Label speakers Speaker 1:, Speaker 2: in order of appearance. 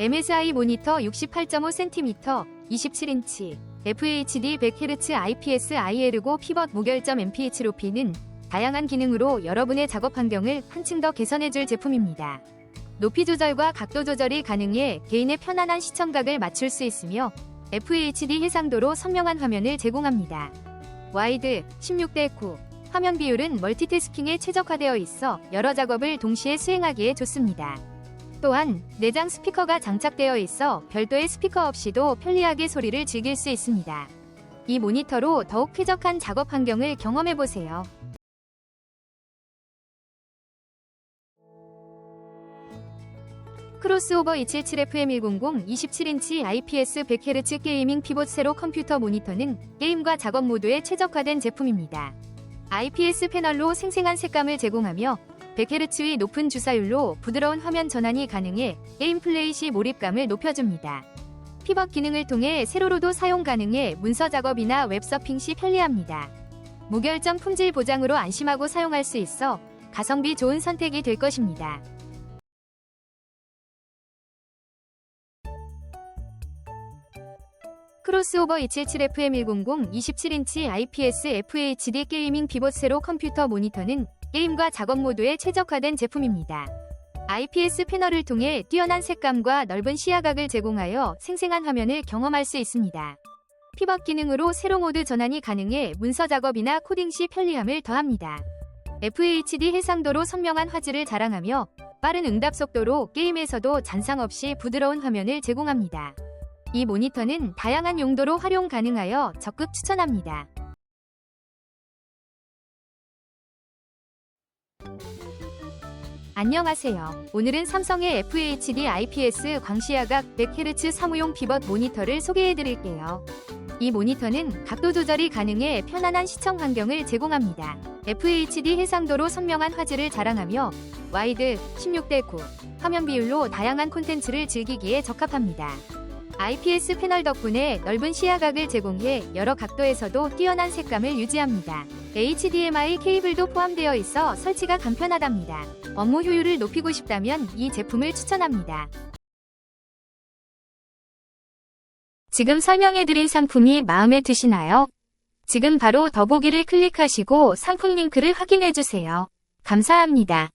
Speaker 1: MSI 모니터 68.5cm, 27인치, FHD 100Hz IPS IL고 피벗 무결점 MPH 높이는 다양한 기능으로 여러분의 작업 환경을 한층 더 개선해줄 제품입니다. 높이 조절과 각도 조절이 가능해 개인의 편안한 시청각을 맞출 수 있으며 FHD 해상도로 선명한 화면을 제공합니다. 와이드 16대 9 화면 비율은 멀티태스킹에 최적화되어 있어 여러 작업을 동시에 수행하기에 좋습니다. 또한 내장 스피커가 장착되어 있어 별도의 스피커 없이도 편리하게 소리를 즐길 수 있습니다. 이 모니터로 더욱 쾌적한 작업 환경을 경험해 보세요. 크로스오버 277FM100 27인치 IPS 100Hz 게이밍 피봇 세로 컴퓨터 모니터는 게임과 작업 모두에 최적화된 제품입니다. IPS 패널로 생생한 색감을 제공하며 100Hz의 높은 주사율로 부드러운 화면 전환이 가능해 게임 플레이 시 몰입감을 높여줍니다. 피벗 기능을 통해 세로로도 사용 가능해 문서 작업이나 웹서핑 시 편리합니다. 무결점 품질 보장으로 안심하고 사용할 수 있어 가성비 좋은 선택이 될 것입니다. 크로스오버 277FM100 27인치 IPS FHD 게이밍 비봇 세로 컴퓨터 모니터는 게임과 작업 모두에 최적화된 제품입니다. IPS 패널을 통해 뛰어난 색감과 넓은 시야각을 제공하여 생생한 화면을 경험할 수 있습니다. 피벗 기능으로 세로 모드 전환이 가능해 문서 작업이나 코딩 시 편리함을 더합니다. FHD 해상도로 선명한 화질을 자랑하며 빠른 응답 속도로 게임에서도 잔상 없이 부드러운 화면을 제공합니다. 이 모니터는 다양한 용도로 활용 가능하여 적극 추천합니다. 안녕하세요. 오늘은 삼성의 FHD IPS 광시야각 100Hz 사무용 피벗 모니터를 소개해 드릴게요. 이 모니터는 각도 조절이 가능해 편안한 시청 환경을 제공합니다. FHD 해상도로 선명한 화질을 자랑하며 와이드 16대 9 화면 비율로 다양한 콘텐츠를 즐기기에 적합합니다. IPS 패널 덕분에 넓은 시야각을 제공해 여러 각도에서도 뛰어난 색감을 유지합니다. HDMI 케이블도 포함되어 있어 설치가 간편하답니다. 업무 효율을 높이고 싶다면 이 제품을 추천합니다. 지금 설명해드린 상품이 마음에 드시나요? 지금 바로 더보기를 클릭하시고 상품 링크를 확인해주세요. 감사합니다.